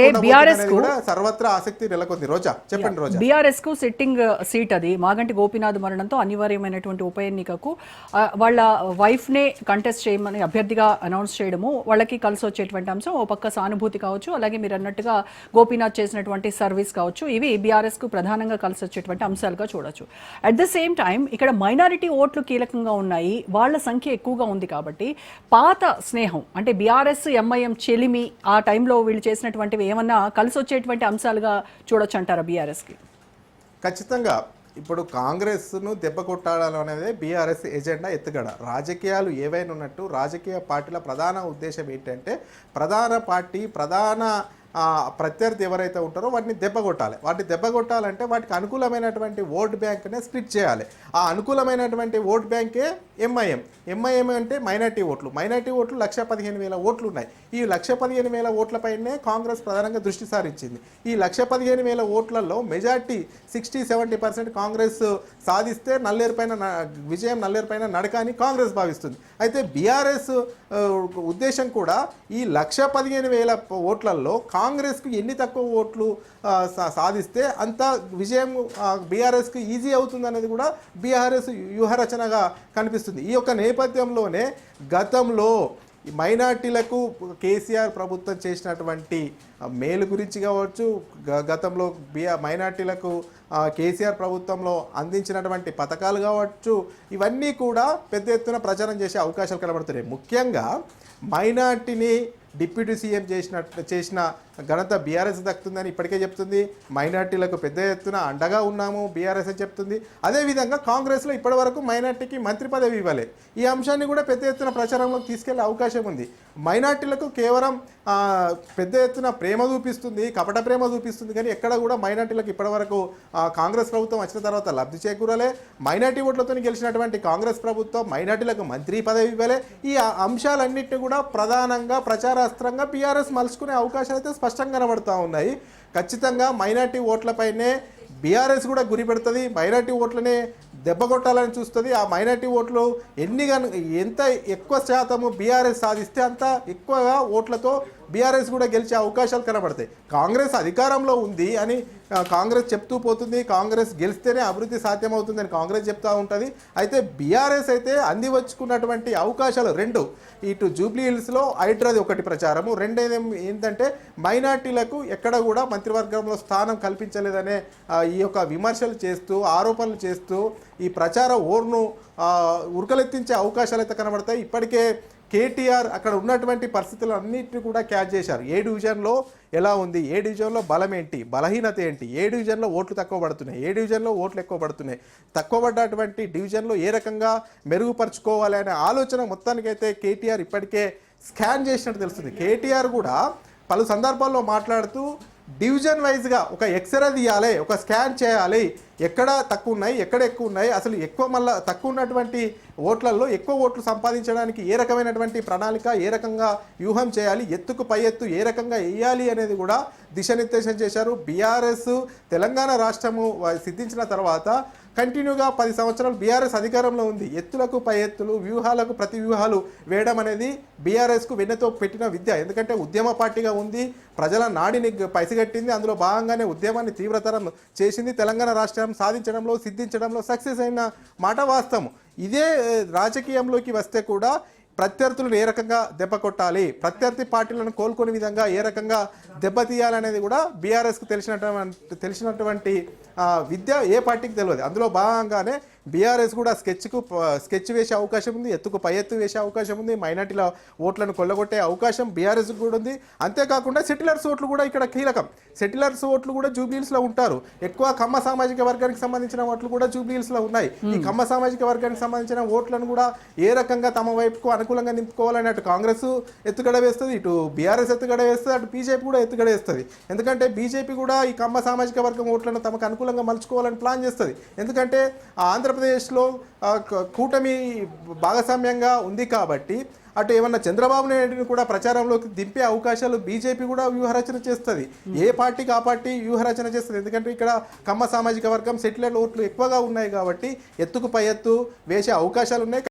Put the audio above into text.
ఉండబోతుంది బీఆర్ఎస్ కూడా సర్వత్రా ఆసక్తి నెలకొంది. రోజా చెప్పండి రోజా. బీఆర్ఎస్కు సిట్టింగ్ సీట్ అది. మాగంటి గోపీనాథ్ మరణంతో అనివార్యమైనటువంటి ఉప ఎన్నికకు ఆ, వాళ్ళ వైఫ్ నే కంటెస్ట్ చేయమని అభ్యర్థిగా అనౌన్స్ చేయడము వాళ్ళకి కలిసి వచ్చేటువంటి అంశం ఓ పక్క సానుభూతి కావచ్చు అలాగే మీరు అన్నట్టుగా గోపీనాథ్ చేసినటువంటి సర్వీస్ కావచ్చు ఇవి బీఆర్ఎస్కు ప్రధానంగా కలిసి వచ్చేటువంటి అంశాలుగా చూడొచ్చు. అట్ ద సేమ్ టైం ఇక్కడ మైనారిటీ ఓట్లు కీలకంగా ఉన్నాయి వాళ్ళ సంఖ్య ఎక్కువగా ఉంది కాబట్టి పాత స్నేహం అంటే బీఆర్ఎస్ ఎంఐఎం చెలిమి ఆ టైంలో వీళ్ళు చేసినటువంటివి ఏమన్నా కలిసి వచ్చేటువంటి అంశాలుగా చూడొచ్చు అంటారా బీఆర్ఎస్కి? ఖచ్చితంగా. ఇప్పుడు కాంగ్రెస్ను దెబ్బ కొట్టాలని అనేది బీఆర్ఎస్ ఎజెండా ఎత్తుగడ. రాజకీయాలు ఏవైనా ఉన్నట్టు రాజకీయ పార్టీల ప్రధాన ఉద్దేశం ఏంటంటే ప్రధాన పార్టీ ప్రధాన ప్రత్యర్థి ఎవరైతే ఉంటారో వాటిని దెబ్బ కొట్టాలి. వాటిని దెబ్బ కొట్టాలంటే వాటికి అనుకూలమైనటువంటి ఓట్ బ్యాంక్నే స్ప్లిట్ చేయాలి. ఆ అనుకూలమైనటువంటి ఓట్ బ్యాంకే ఎంఐఎం ఎంఐఎం అంటే మైనార్టీ ఓట్లు. మైనార్టీ ఓట్లు లక్ష పదిహేను వేల ఓట్లు ఉన్నాయి. ఈ లక్ష పదిహేను వేల ఓట్లపైనే కాంగ్రెస్ ప్రధానంగా దృష్టి సారించింది. ఈ లక్ష పదిహేను వేల ఓట్లలో majority sixty seventy percent Congress సాధిస్తే నల్లేరు పైన విజయం నల్లేరు పైన నడక అని కాంగ్రెస్ భావిస్తుంది. అయితే బీఆర్ఎస్ ఉద్దేశం కూడా ఈ లక్ష పదిహేను వేల ఓట్లలో కాంగ్రెస్కు ఎన్ని తక్కువ ఓట్లు సా- సాధిస్తే అంత విజయం బీఆర్ఎస్కి ఈజీ అవుతుంది అనేది కూడా బీఆర్ఎస్ వ్యూహరచనగా కనిపిస్తుంది. ఈ యొక్క నేపథ్యంలోనే గతంలో మైనార్టీలకు కేసీఆర్ ప్రభుత్వం చేసినటువంటి మేలు గురించి కావచ్చు గ- గతంలో బిఆర్ మైనార్టీలకు కేసీఆర్ ప్రభుత్వంలో అందించినటువంటి పథకాలు కావచ్చు ఇవన్నీ కూడా పెద్ద ఎత్తున ప్రచారం చేసే అవకాశాలు కనబడుతున్నాయి. ముఖ్యంగా మైనార్టీని డిప్యూటీ సీఎం చేసినట్టు చేసిన ఘనత బీఆర్ఎస్ దక్కుతుందని ఇప్పటికే చెప్తుంది. మైనార్టీలకు పెద్ద ఎత్తున అండగా ఉన్నాము బీఆర్ఎస్ అని చెప్తుంది. అదేవిధంగా కాంగ్రెస్లో ఇప్పటివరకు మైనార్టీకి మంత్రి పదవి ఇవ్వలే. ఈ అంశాన్ని కూడా పెద్ద ఎత్తున ప్రచారంలోకి తీసుకెళ్ళే అవకాశం ఉంది. మైనార్టీలకు కేవలం పెద్ద ఎత్తున ప్రేమ చూపిస్తుంది కపట ప్రేమ చూపిస్తుంది. కానీ ఎక్కడ కూడా మైనార్టీలకు ఇప్పటివరకు కాంగ్రెస్ ప్రభుత్వం వచ్చిన తర్వాత లబ్ధి చేకూరలే. మైనార్టీ ఓట్లతో గెలిచినటువంటి కాంగ్రెస్ ప్రభుత్వం మైనార్టీలకు మంత్రి పదవి ఇవ్వలే. ఈ అంశాలన్నింటినీ కూడా ప్రధానంగా ప్రచారాస్త్రంగా బీఆర్ఎస్ మలుచుకునే అవకాశాలు అయితే స్పష్టంగా కనబడుతూ ఉన్నాయి. ఖచ్చితంగా మైనార్టీ ఓట్లపైనే బీఆర్ఎస్ కూడా గురి పెడుతుంది. మైనార్టీ ఓట్లనే దెబ్బ కొట్టాలని చూస్తుంది. ఆ మైనార్టీ ఓట్లు ఎన్ని ఎంత ఎక్కువ శాతము బీఆర్ఎస్ సాధిస్తే అంత ఎక్కువగా ఓట్లతో బీఆర్ఎస్ కూడా గెలిచే అవకాశాలు కనబడతాయి. కాంగ్రెస్ అధికారంలో ఉంది అని కాంగ్రెస్ చెప్తూ పోతుంది. కాంగ్రెస్ గెలిస్తేనే అభివృద్ధి సాధ్యమవుతుందని కాంగ్రెస్ చెప్తూ ఉంటుంది. అయితే బీఆర్ఎస్ అయితే అందివచ్చుకున్నటువంటి అవకాశాలు రెండు. ఇటు జూబ్లీ హిల్స్లో హైడ్రాది ఒకటి ప్రచారము. రెండేది ఏంటంటే మైనార్టీలకు ఎక్కడ కూడా మంత్రివర్గంలో స్థానం కల్పించలేదనే ఈ యొక్క విమర్శలు చేస్తూ ఆరోపణలు చేస్తూ ఈ ప్రచార ఓర్ను ఉరకలెత్తించే అవకాశాలు అయితే కనబడతాయి. ఇప్పటికే కేటీఆర్ అక్కడ ఉన్నటువంటి పరిస్థితులు అన్నింటినీ కూడా క్యాచ్ చేశారు. ఏ డివిజన్లో ఎలా ఉంది? ఏ డివిజన్లో బలం ఏంటి? బలహీనత ఏంటి? ఏ డివిజన్లో ఓట్లు తక్కువ పడుతున్నాయి? ఏ డివిజన్లో ఓట్లు ఎక్కువ పడుతున్నాయి? తక్కువ పడ్డటువంటి డివిజన్లో ఏ రకంగా మెరుగుపరుచుకోవాలి అనే ఆలోచన మొత్తానికైతే కేటీఆర్ ఇప్పటికే స్కాన్ చేసినట్టు తెలుస్తుంది. కేటీఆర్ కూడా పలు సందర్భాల్లో మాట్లాడుతూ డివిజన్ వైజ్గా ఒక ఎక్స్రే తీయాలి ఒక స్కాన్ చేయాలి. ఎక్కడ తక్కువ ఉన్నాయి ఎక్కడ ఎక్కువ ఉన్నాయి? అసలు ఎక్కువ మళ్ళీ తక్కువ ఉన్నటువంటి ఓట్లలో ఎక్కువ ఓట్లు సంపాదించడానికి ఏ రకమైనటువంటి ప్రణాళిక ఏ రకంగా వ్యూహం చేయాలి? ఎత్తుకు పై ఎత్తు ఏ రకంగా వేయాలి అనేది కూడా దిశానిర్దేశం చేశారు. బీఆర్ఎస్ తెలంగాణ రాష్ట్రము సిద్ధించిన తర్వాత కంటిన్యూగా పది సంవత్సరాలు బీఆర్ఎస్ అధికారంలో ఉంది. ఎత్తులకు పై ఎత్తులు వ్యూహాలకు ప్రతి వ్యూహాలు వేయడం అనేది బీఆర్ఎస్కు వెన్నెతో పెట్టిన విద్య. ఎందుకంటే ఉద్యమ పార్టీగా ఉంది ప్రజల నాడిని గ- పసిగట్టింది అందులో భాగంగానే ఉద్యమాన్ని తీవ్రతరం చేసింది తెలంగాణ రాష్ట్రం. సాధించడంలో సిద్ధించడంలో సక్సెస్ అయిన మాట వాస్తవం. ఇదే రాజకీయంలోకి వస్తే కూడా ప్రత్యర్థులను ఏ రకంగా దెబ్బ కొట్టాలి? ప్రత్యర్థి పార్టీలను కోలుకునే విధంగా ఏ రకంగా దెబ్బతీయాలనేది కూడా బీఆర్ఎస్కు తెలిసినటువంటి తెలిసినటువంటి విద్య ఏ పార్టీకి తెలియదు. అందులో భాగంగానే బీఆర్ఎస్ కూడా స్కెచ్కు స్కెచ్ వేసే అవకాశం ఉంది ఎత్తుకు పై ఎత్తు వేసే అవకాశం ఉంది మైనార్టీల ఓట్లను కొల్లగొట్టే అవకాశం బీఆర్ఎస్ కూడా ఉంది. అంతేకాకుండా సెటిలర్స్ ఓట్లు కూడా ఇక్కడ కీలకం. సెటిలర్స్ ఓట్లు కూడా జూబ్లీహిల్స్లో ఉంటారు. ఎక్కువ కమ్మ సామాజిక వర్గానికి సంబంధించిన ఓట్లు కూడా జూబ్లీహిల్స్లో ఉన్నాయి. ఈ కమ్మ సామాజిక వర్గానికి సంబంధించిన ఓట్లను కూడా ఏ రకంగా తమ వైపుకు అనుకూలంగా నింపుకోవాలని అటు కాంగ్రెస్ ఎత్తుగడ వేస్తుంది ఇటు బీఆర్ఎస్ ఎత్తుగడ వేస్తుంది అటు బీజేపీ కూడా ఎత్తుగడ వేస్తుంది. ఎందుకంటే బీజేపీ కూడా ఈ కమ్మ సామాజిక వర్గం ఓట్లను తమకు అనుకూలంగా మలుచుకోవాలని ప్లాన్ చేస్తుంది. ఎందుకంటే ఆ ఆంధ్రప్రదేశ్లో కూటమి భాగస్వామ్యంగా ఉంది కాబట్టి అటు ఏమన్నా చంద్రబాబు నాయుడుని కూడా ప్రచారంలోకి దింపే అవకాశాలు బీజేపీ కూడా వ్యూహరచన చేస్తుంది. ఏ పార్టీకి ఆ పార్టీ వ్యూహరచన చేస్తుంది? ఎందుకంటే ఇక్కడ కమ్మ సామాజిక వర్గం సెటిలైట్ ఓట్లు ఎక్కువగా ఉన్నాయి కాబట్టి ఎత్తుకు పై ఎత్తు వేసే అవకాశాలు ఉన్నాయి